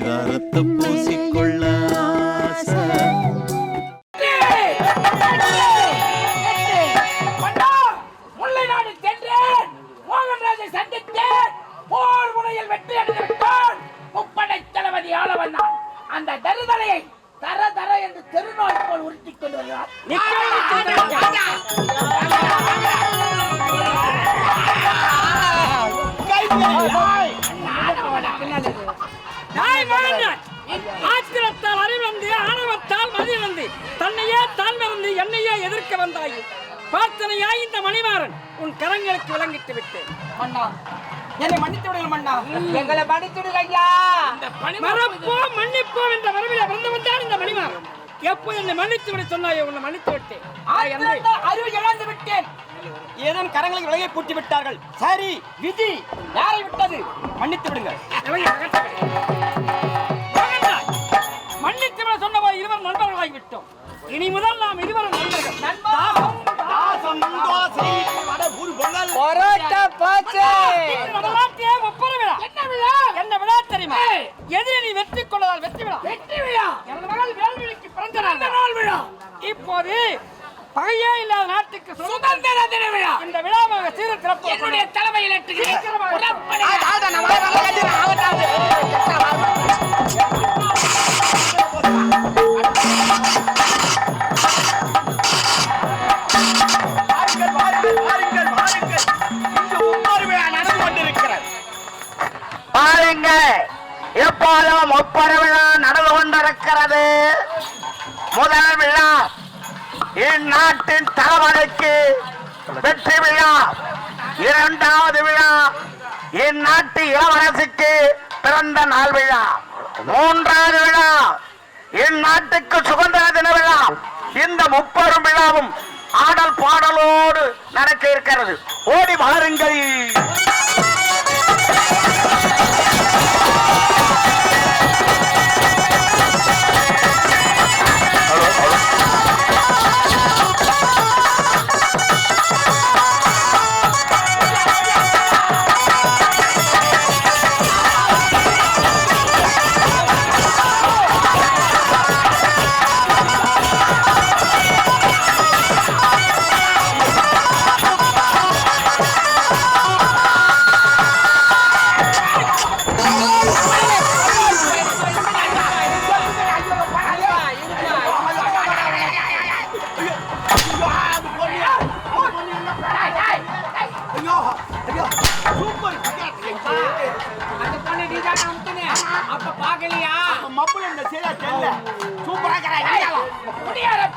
பரிதாரத்தை பூசிக்கொள்ள சென்றேன் சந்தித்தேன் போர் வெற்றி தளபதி அந்த தருதலையை தர தர என்று தெருநோய் போல் உருட்டிக் கொண்டு வருகிறார் வந்தாய் பிரார்த்தனையாய் இந்த மணிமாறன் உன் கரங்களுக்கு விளங்கிட்டு விட்டேன். மன்னா என்னை மன்னித்து விடுங்கள் மன்னா. எங்களை மன்னித்து விடுங்க ஐயா. மறப்போ மன்னிப்போ என்ற வரவில வந்து வந்தான் இந்த மணிமாறன். எப்போ என்னை மன்னித்து விட சொன்னாயோ உன்னை மன்னித்து விட்டேன். ஆய் அன்பே. ஆத்திரத்தால் அறிவு இழந்து விட்டேன். ஏதேனும் கரங்களுக்கு விலகை பூட்டி விட்டார்கள். சரி விதி யாரை விட்டது? மன்னித்து விடுங்கள். மன்னித்து விட சொன்னவர் இருவர் இனி முதல் நாம் இருவரும் நண்பர்கள் பாச்சு. ஒப்பர விழா. என்ன விழா? என்ன விழா தெரியுமா? எதிரி நீ வெற்றி கொண்டதால் வெற்றி விழா. வெற்றி விழா. எனது மகள் வேல்விழிக்கு பிறந்த நாள். பிறந்த நாள் விழா. இப்போது பகையே இல்லாத நாட்டுக்கு சுதந்திரம் சுதந்திர தின விழா. இந்த விழாவாக சீர சிறப்பு என்னுடைய தலைமையில் எப்போதும் ஒப்பர விழா நடந்து கொண்டிருக்கிறது. முதல் விழா இந்நாட்டின் தலைவனுக்கு வெற்றி விழா. இரண்டாவது விழா இந்நாட்டு இளவரசிக்கு பிறந்த நாள் விழா. மூன்றாவது விழா இந்நாட்டுக்கு சுதந்திர தின விழா. இந்த முப்பெரும் விழாவும் ஆடல் பாடலோடு நடக்க இருக்கிறது. ஓடி வாருங்கள்.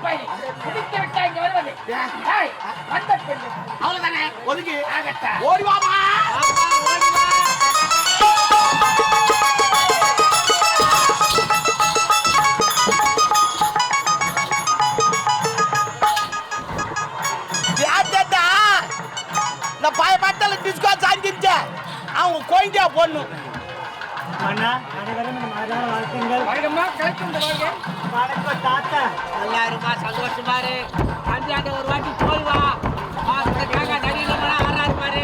குடியாரப்பை குடித்து விட்டா சந்தோஷமா இரு பஞ்சாண்ட ஒரு வாட்டி போய் வா. கேங்க நடிகை ஆறாரு பாரு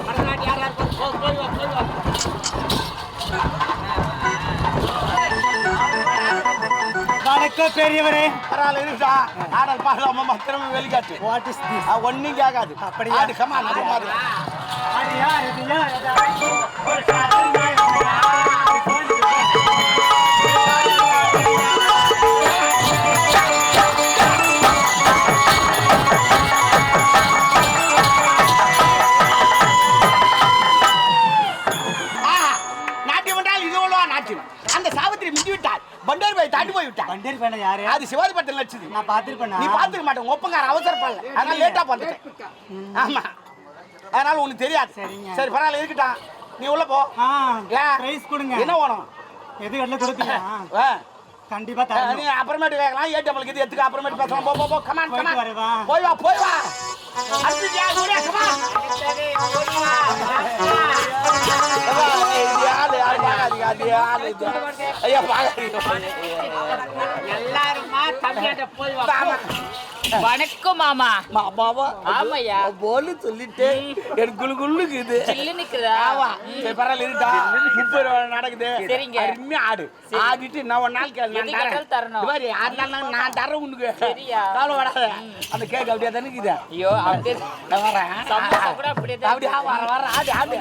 பரதநாட்டியம் யாரா இருக்கும் போ போய் வா போய் வா. வணக்கம் பெரியவரே. பரவாயில்ல இருக்கா ஆடல் பாடலாமா மத்திரமே வெளிக்காட்டு. வாட் இஸ் திஸ் ஒன்னும் கேட்காது அப்படி ஆடு கமா நம்ம மாதிரி ஆஹா, அந்த சாவித்திரி மிஞ்சி விட்டாள். பண்டேரி போய் தாண்டி போய் விட்டாள். பண்டேரி பண்ண யாரு? அது சிவாஜி பட்டன் நடிச்சது. நான் பார்த்திருப்பேனா? நீ பார்த்துக்க மாட்டேன் ஒப்பங்கார அவசரப்படல. அதனால லேட்டா வந்துட்டேன் ஆமா. அதனால உனக்கு தெரியாது. சரிங்க. சரி பரவாயில்ல இருக்கட்டும். நீ உள்ள போ? பிரைஸ் கொடுங்க. என்ன வேணும்? எது வெள்ள கொடுப்பீங்க. கண்டிப்பா நீ தரணும். அப்புறமேட்டு கேட்கலாம். ஏ டபுளுக்கு இது எடுத்துக்க அப்புறமேட்டு பேசலாம். போ போ போ. Come on come on? போய் வா போய் வா. யா ஓடியா கமான் எல்லாருமா வணக்கம் மாமா. மாமாவா? ஆமாய்யா. போலு சொல்லிட்டு எனக்கு குளு குள்ளுக்குது ஆமா. பரவாயில்ல இருக்கா முப்பது நடக்குது. சரிங்க. அருமையா ஆடு. ஆடிட்டு நான் ஒரு நாள் கேளு நான் எதுக்கு தரேன். கேட்டாலும் தரணும். மாதிரி ஆடலாம் நான் தரேன் உனக்கு. சரியா. கவலைப்படாத அந்த கேக் அப்படியே தானே இருக்குது. ஐயோ அப்படியே நான் வரேன். கூட அப்படியே அப்படியே வர வர ஆடு ஆடு.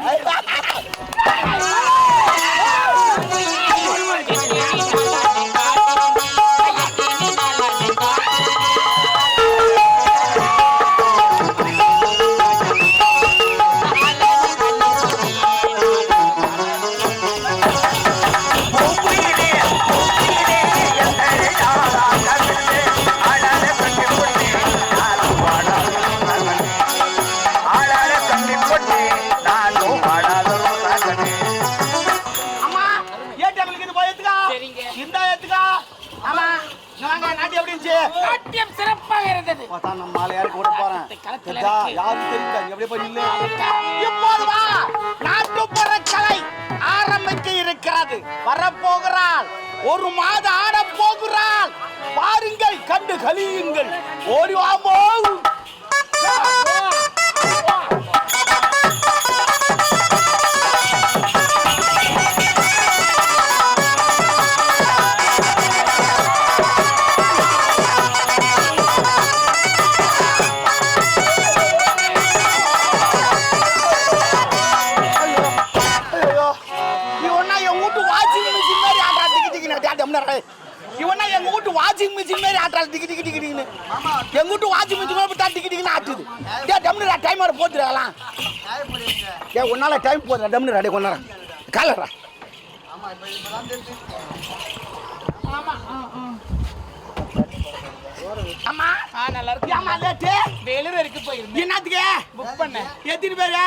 வாங்க நாட்டி எப்படி இருந்துச்சு? நாட்டியம் சிறப்பாக இருந்தது. பார்த்தா நம்ம யாருக்கு கூட போறேன்? இருக்கு. யாரும் தெரியல. நீ அப்படியே போய் நில்லு. இப்போது வா. நாட்டுப்புற கலை ஆரம்பிக்க இருக்கிறது. வரப்போகிறாள். ஒரு மாத ஆட போகிறாள் பாருங்கள் கண்டு கலியுங்கள் ஓடி வாமோ ஆடுறா டிக்கி டிக்கி டிக்கி டிக்கின்னு எங்க வீட்டு வாஷிங் மிஷின் மாதிரி தான் டிக்கி டிக்கின்னு ஆட்டுது. டே டம்னரா டைம் வர போத்துறாலாம் டே உன்னால டைம் போதுடா டம்னரா டே கொன்னரா காலரா அம்மா. ஆ நல்லா இருக்கு. ஏமா லேட்டு வேலூர் வரைக்கும் போயிருந்தேன். என்னத்துக்கு? புக் பண்ணேன். எத்தனை பேரு?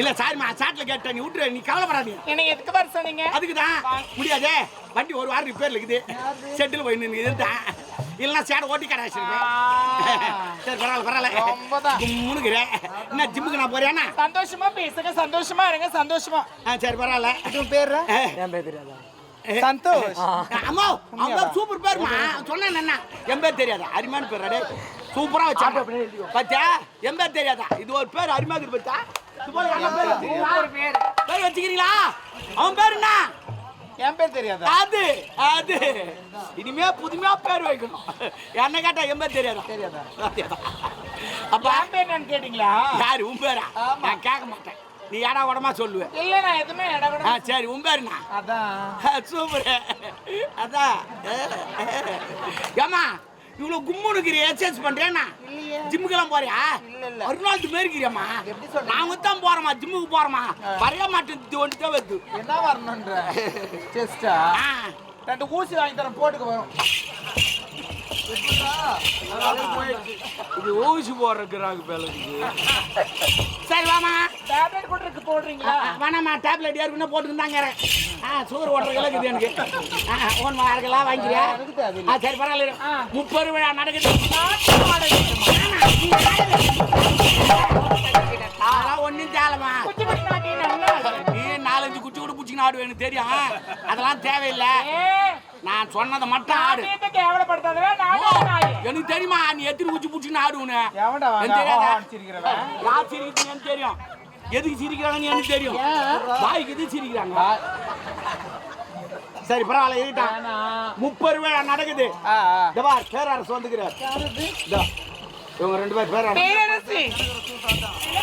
இல்ல சாரிம்மா சாட்ல கேட்டேன். நீ விட்டுரு நீ கவலைப்படாதீங்க. என்னை எதுக்கு வர சொன்னீங்க? அதுக்கு தான் முடியாதே. வண்டி ஒரு வாரம் ரிப்பேர்ல இருக்குது. செட்டில் போய் நின்று இருந்தான் இல்லைன்னா சேட ஓட்டி கடை சரி பரவாயில்ல பரவாயில்ல. முன்னுக்குறேன் என்ன ஜிம்முக்கு நான் போறியாண்ணா? சந்தோஷமா பேசுங்க சந்தோஷமா இருங்க சந்தோஷமா. ஆ சரி பரவாயில்ல. பேர் என் பேர் தெரியாதா? சந்தோஷ். அம்மா அவங்க சூப்பர் பேருமா சொன்னேன் என்ன? என் பேர் தெரியாதா? அருமையான பேர் அடே சூப்பரா வச்சாங்க பாத்தியா? என் பேர் தெரியாதா? இது ஒரு பேர் அருமையா இருக்கு பேர்? பேர். வச்சுக்கிறீங்களா அவன் பேர் என்ன? என் பேர் தெரியாதா? அது அது. இனிமே புதுமையா பேர் வைக்கணும். என்ன கேட்டா என் பேர் தெரியாதா? தெரியாதா? அப்ப என் பேர் என்னன்னு கேட்டீங்களா? யாரு? உன் பேரா? நான் கேட்க மாட்டேன். நீ ஏடா உடமா சொல்லுவேன் இல்ல நான் எதுவுமே இடம் ஆ சரி உன் பேருண்ணா? அதான். சூப்பர். அதான். ஏமா இவ்வளவு கும்முனுக்குறிய எக்ஸசைஸ் பண்றேன்னா? ஜிம்முக்கெல்லாம் போறியா? ஒரு நாள் மேற்கிறியம்மா நாங்க தான் போறோமா ஜிம்முக்கு போறோமா வரைய மாட்டேன் ஒன்று தான் வருது. என்ன வரணுன்ற செஸ்டா ரெண்டு ஊசி வாங்கி தரேன் போட்டுக்க வரும் இது ஊசி போடுறதுக்கு பேல சரி வாமா டேப்லெட் கூட இருக்கு போடுறீங்களா? வேணாம்மா டேப்லெட் ஏற்கனவே போட்டுருந்தாங்க ஆ சூறு ஓடுற இருக்குது எனக்கு. ஆ ஒன்று வாரக்கெல்லாம் வாங்கிக்கிறியா? ஆ சரி பரவாயில்ல. முப்பது விழா நடக்குது. அதெல்லாம் ஒன்றும் என்ன? நீ நாலஞ்சு குச்சி கூட பிடிச்சிக்கின்னு ஆடு எனக்கு தெரியும். அதெல்லாம் தேவையில்லை. நான் சொன்னதை மட்டும் ஆடு. எனக்கு தெரியுமா நீ எத்தனை குச்சி பிடிச்சின்னு ஆடுவனு எவன்டா வாங்க எனக்கு தெரியாதா? தெரியும். எதுக்கு சிரிக்கிறாங்கன்னு எனக்கு தெரியும்? வாய்க்கு எது சிரிக்கிறாங்க? சரி பரவாயில்ல இருக்கட்டும் முப்பது விழா நடக்குது. பார் பேரரசு வந்துக்கிறார். இவங்க ரெண்டு பேர்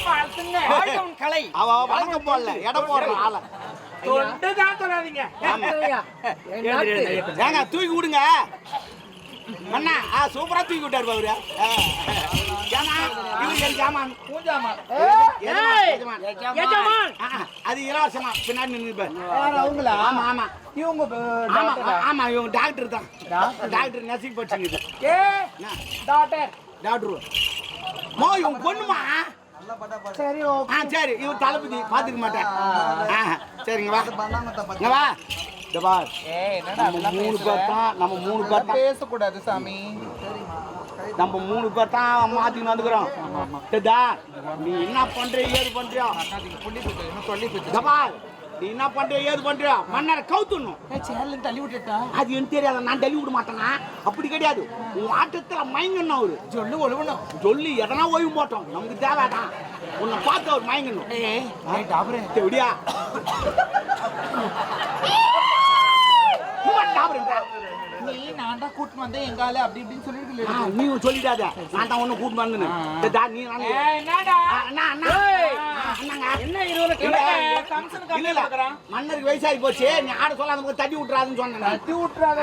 வாழ்த்துங்க. கலை. அவ வழக்கம் போடல இடம் போடுற ஆள. ஏங்க தூக்கி விடுங்க. அண்ணா சூப்பரா தூக்கி விட்டாரு அவரு அது இலவசமா பின்னாடி நின்று யார் அவங்களா ஆமா ஆமா இவங்க ஆமா இவங்க டாக்டர் தான் டாக்டர் நர்சிங் படிச்சுங்க டாக்டர். டாக்டர் மோ இவங்க பொண்ணுமா சரி ஆ சரி இவன் தளபதி பாத்துக்க மாட்டேன் சரிங்க வா வா மூணு பேர் தான் நம்ம மூணு பேர் தான் பேசக்கூடாது சாமி நம்ம மூணு பேர் தான் மாத்தின்னு வந்துக்கிறோம். சரிதா நீ என்ன பண்ற ஏது பண்றியோ வா நீ என்ன பண்ற ஏது பண்ற? மன்னரை கவுத்துணும் தள்ளி விட்டுட்டா? அது எனக்கு தெரியாத? நான் தள்ளி விட மாட்டேனா? அப்படி கிடையாது. உன் ஆட்டத்துல மயங்கணும் அவரு. சொல்லு ஒழுவணும். சொல்லி எதனா ஓய்வு போட்டோம். நமக்கு தேவைதான். உன்னை பார்த்து அவர் மயங்கணும். எப்படியா நீ கூட்டிட்டு வந்தேன் எங்கால அப்படி இப்படின்னு சொல்லிட்டு நீ சொல்லிடாத. நான் தான் ஒண்ணு கூட்டு வந்தேன்னு. சரிடா, நீ. என்ன. மன்னருக்கு வயசாகி போச்சு. நீ ஆட சொல்லாத தட்டி விட்டுறாதுன்னு சொன்னேன். தட்டி விட்டுறாத